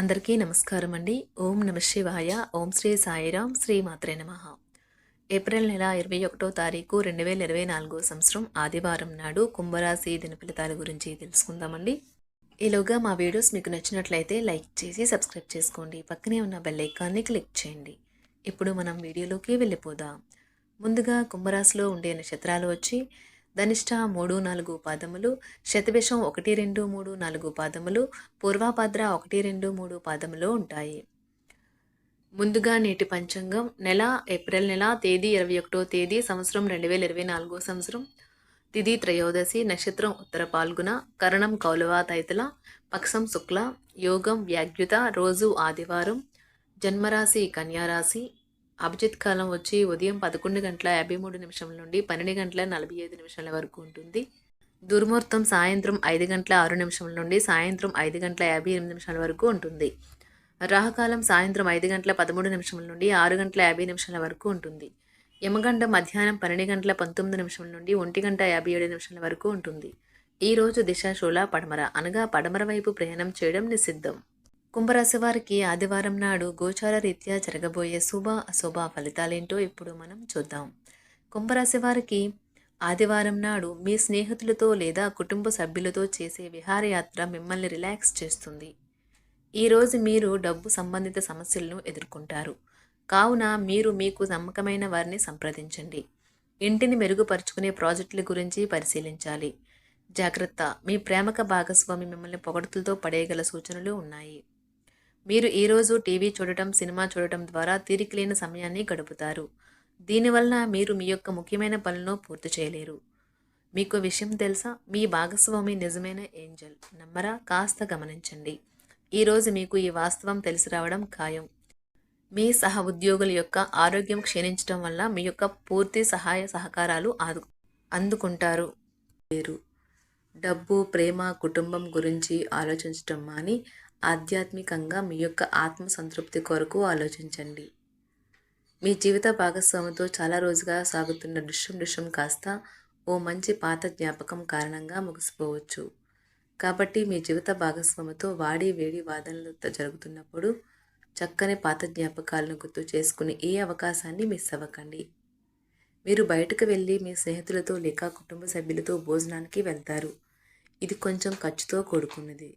అందరికీ నమస్కారం అండి. ఓం నమ శివాయ. ఓం శ్రీ సాయిరాం శ్రీ మాత్రే నమ. ఏప్రిల్ నెల ఇరవై ఒకటో తారీఖు రెండు వేల ఇరవై నాలుగో సంవత్సరం ఆదివారం నాడు కుంభరాశి దిన ఫలితాల గురించి తెలుసుకుందామండి. ఈలోగా మా వీడియోస్ మీకు నచ్చినట్లయితే లైక్ చేసి సబ్స్క్రైబ్ చేసుకోండి. పక్కనే ఉన్న బెల్ ఐకాన్ని క్లిక్ చేయండి. ఇప్పుడు మనం వీడియోలోకి వెళ్ళిపోదాం. ముందుగా కుంభరాశిలో ఉండే నక్షత్రాలు వచ్చి ధనిష్ట మూడు నాలుగు పాదములు శతభిషం ఒకటి రెండు మూడు నాలుగు పాదములు పూర్వాభద్ర ఒకటి రెండు మూడు పాదములు ఉంటాయి. ముందుగా నేటి పంచాంగం. నెల ఏప్రిల్ నెల తేదీ ఇరవై ఒకటో తేదీ సంవత్సరం రెండు వేల ఇరవై నాలుగో సంవత్సరం. తిథి త్రయోదశి నక్షత్రం ఉత్తర పాల్గొన కరణం కౌలవ తైతల పక్షం శుక్ల యోగం వ్యాగ్యుత రోజు ఆదివారం జన్మరాశి కన్యారాశి అభిజిత్ కాలం వచ్చి ఉదయం పదకొండు గంటల యాభై మూడు నిమిషం నుండి పన్నెండు గంటల నలభై ఐదు నిమిషాల వరకు ఉంటుంది. దుర్ముహూర్తం సాయంత్రం ఐదు గంటల ఆరు నిమిషం నుండి సాయంత్రం ఐదు గంటల యాభై ఎనిమిది నిమిషాల వరకు ఉంటుంది. రాహకాలం సాయంత్రం ఐదు గంటల పదమూడు నిమిషం నుండి ఆరు గంటల యాభై నిమిషాల వరకు ఉంటుంది. యమగండ మధ్యాహ్నం పన్నెండు గంటల పంతొమ్మిది నిమిషం నుండి ఒంటి గంట యాభై ఏడు నిమిషాల వరకు ఉంటుంది. ఈరోజు దిశాశూల దిశ పడమర అనగా పడమర వైపు ప్రయాణం చేయడం నిషిద్ధం. కుంభరాశి వారికి ఆదివారం నాడు గోచార రీత్యా జరగబోయే శుభ అశుభ ఫలితాలేంటో ఇప్పుడు మనం చూద్దాం. కుంభరాశి వారికి ఆదివారం నాడు మీ స్నేహితులతో లేదా కుటుంబ సభ్యులతో చేసే విహారయాత్ర మిమ్మల్ని రిలాక్స్ చేస్తుంది. ఈరోజు మీరు డబ్బు సంబంధిత సమస్యలను ఎదుర్కొంటారు. కావున మీరు మీకు నమ్మకమైన వారిని సంప్రదించండి. ఇంటిని మెరుగుపరుచుకునే ప్రాజెక్టుల గురించి పరిశీలించాలి. జాగ్రత్త మీ ప్రేమక భాగస్వామి మిమ్మల్ని పొగడుతులతో పడేయగల సూచనలు ఉన్నాయి. మీరు ఈరోజు టీవీ చూడటం సినిమా చూడటం ద్వారా తీరికలేని సమయాన్ని గడుపుతారు. దీనివలన మీరు మీ యొక్క ముఖ్యమైన పనులను పూర్తి చేయలేరు. మీకు విషయం తెలుసా? మీ భాగస్వామి నిజమైన ఏంజల్. నమ్మరా? కాస్త గమనించండి. ఈరోజు మీకు ఈ వాస్తవం తెలిసి రావడం ఖాయం. మీ సహ ఉద్యోగుల యొక్క ఆరోగ్యం క్షీణించడం వల్ల మీ యొక్క పూర్తి సహాయ సహకారాలు ఆదు అందుకుంటారు. లేరు. డబ్బు ప్రేమ కుటుంబం గురించి ఆలోచించటం మాని ఆధ్యాత్మికంగా మీ యొక్క ఆత్మ సంతృప్తి కొరకు ఆలోచించండి. మీ జీవిత భాగస్వామితో చాలా రోజుగా సాగుతున్న దృశ్యం దృశ్యం కాస్త ఓ మంచి పాత జ్ఞాపకం కారణంగా ముగిసిపోవచ్చు. కాబట్టి మీ జీవిత భాగస్వామితో వాడి వేడి వాదనలు జరుగుతున్నప్పుడు చక్కని పాత జ్ఞాపకాలను గుర్తు చేసుకుని ఏ అవకాశాన్ని మిస్ అవ్వకండి. మీరు బయటకు వెళ్ళి మీ స్నేహితులతో లేక కుటుంబ సభ్యులతో భోజనానికి వెళ్తారు. ఇది కొంచెం ఖర్చుతో కూడుకున్నది.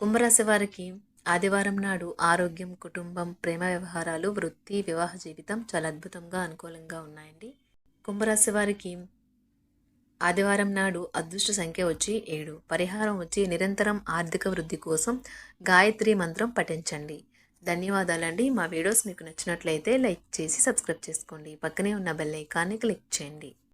కుంభరాశి వారికి ఆదివారం నాడు ఆరోగ్యం కుటుంబం ప్రేమ వ్యవహారాలు వృత్తి వివాహ జీవితం చాలా అద్భుతంగా అనుకూలంగా ఉన్నాయండి. కుంభరాశి వారికి ఆదివారం నాడు అదృష్ట సంఖ్య వచ్చి ఏడు. పరిహారం వచ్చి నిరంతరం ఆర్థిక వృద్ధి కోసం గాయత్రి మంత్రం పఠించండి. ధన్యవాదాలండి. మా వీడియోస్ మీకు నచ్చినట్లయితే లైక్ చేసి సబ్స్క్రైబ్ చేసుకోండి. పక్కనే ఉన్న బెల్ ఐకాన్ని క్లిక్ చేయండి.